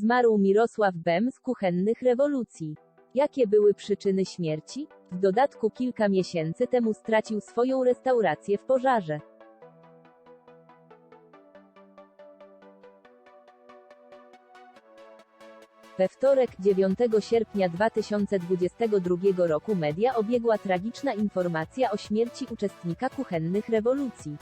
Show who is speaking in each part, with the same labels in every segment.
Speaker 1: Zmarł Mirosław Bem z kuchennych rewolucji. Jakie były przyczyny śmierci? W dodatku kilka miesięcy temu stracił swoją restaurację w pożarze. We wtorek, 9 sierpnia 2022 roku media obiegła tragiczna informacja o śmierci uczestnika kuchennych rewolucji.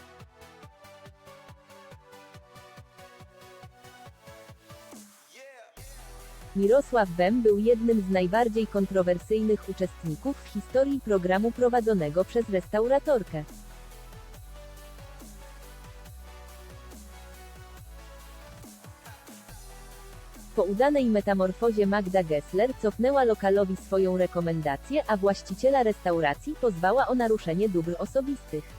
Speaker 1: Mirosław Bem był jednym z najbardziej kontrowersyjnych uczestników w historii programu prowadzonego przez restauratorkę. Po udanej metamorfozie Magda Gessler cofnęła lokalowi swoją rekomendację, a właściciela restauracji pozwała o naruszenie dóbr osobistych.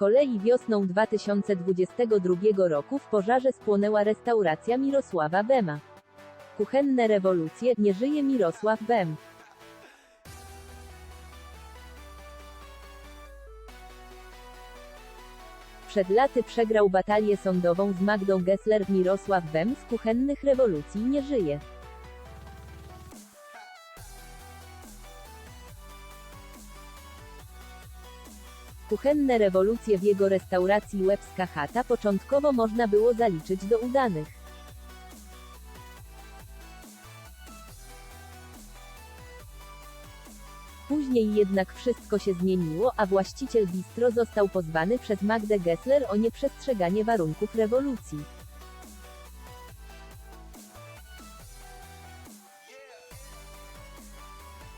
Speaker 1: Kolei wiosną 2022 roku w pożarze spłonęła restauracja Mirosława Bema. Kuchenne rewolucje, nie żyje Mirosław Bem. Przed laty przegrał batalię sądową z Magdą Gessler Mirosław Bem z kuchennych rewolucji nie żyje. Kuchenne rewolucje w jego restauracji Łebska Chata początkowo można było zaliczyć do udanych. Później jednak wszystko się zmieniło, a właściciel bistro został pozwany przez Magdę Gessler o nieprzestrzeganie warunków rewolucji.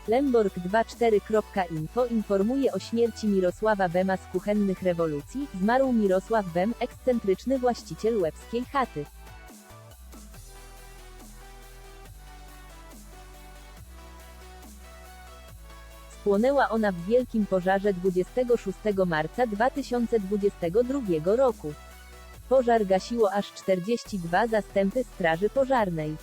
Speaker 1: Lemborg24.info informuje o śmierci Mirosława Bema z kuchennych rewolucji. Zmarł Mirosław Bem, ekscentryczny właściciel łebskiej chaty. Spłonęła ona w wielkim pożarze 26 marca 2022 roku. Pożar gasiło aż 42 zastępy straży pożarnej.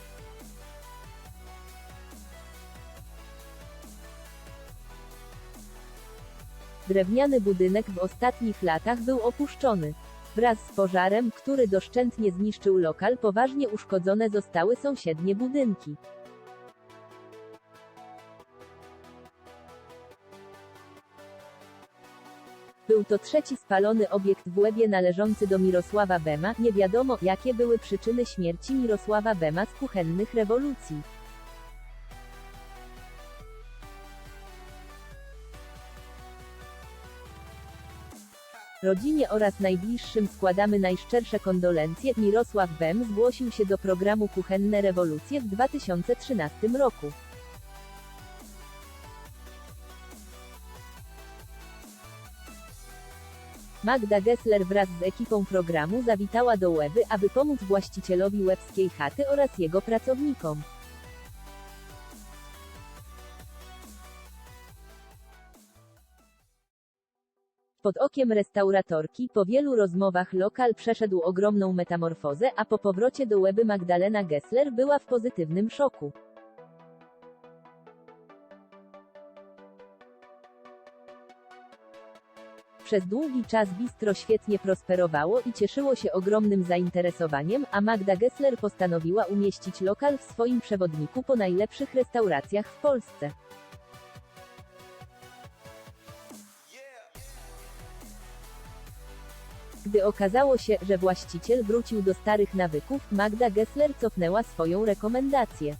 Speaker 1: Drewniany budynek w ostatnich latach był opuszczony. Wraz z pożarem, który doszczętnie zniszczył lokal, poważnie uszkodzone zostały sąsiednie budynki. Był to trzeci spalony obiekt w Łebie należący do Mirosława Bema. Nie wiadomo, jakie były przyczyny śmierci Mirosława Bema z kuchennych rewolucji. Rodzinie oraz najbliższym składamy najszczersze kondolencje. Mirosław Bem zgłosił się do programu Kuchenne Rewolucje w 2013 roku. Magda Gessler wraz z ekipą programu zawitała do Łeby, aby pomóc właścicielowi łebskiej chaty oraz jego pracownikom. Pod okiem restauratorki, po wielu rozmowach lokal przeszedł ogromną metamorfozę, a po powrocie do Łeby Magdalena Gessler była w pozytywnym szoku. Przez długi czas bistro świetnie prosperowało i cieszyło się ogromnym zainteresowaniem, a Magda Gessler postanowiła umieścić lokal w swoim przewodniku po najlepszych restauracjach w Polsce. Gdy okazało się, że właściciel wrócił do starych nawyków, Magda Gessler cofnęła swoją rekomendację.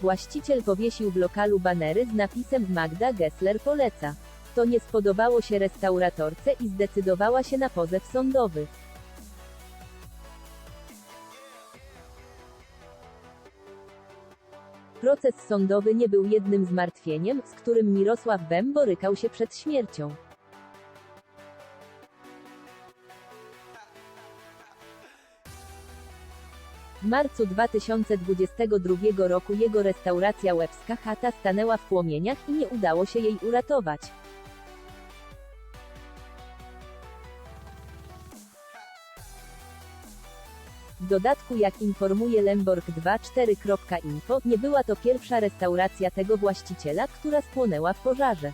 Speaker 1: Właściciel powiesił w lokalu banery z napisem Magda Gessler poleca. To nie spodobało się restauratorce i zdecydowała się na pozew sądowy. Proces sądowy nie był jednym zmartwieniem, z którym Mirosław Bem borykał się przed śmiercią. W marcu 2022 roku jego restauracja Łebska Chata stanęła w płomieniach i nie udało się jej uratować. W dodatku jak informuje Lemborg24.info, nie była to pierwsza restauracja tego właściciela, która spłonęła w pożarze.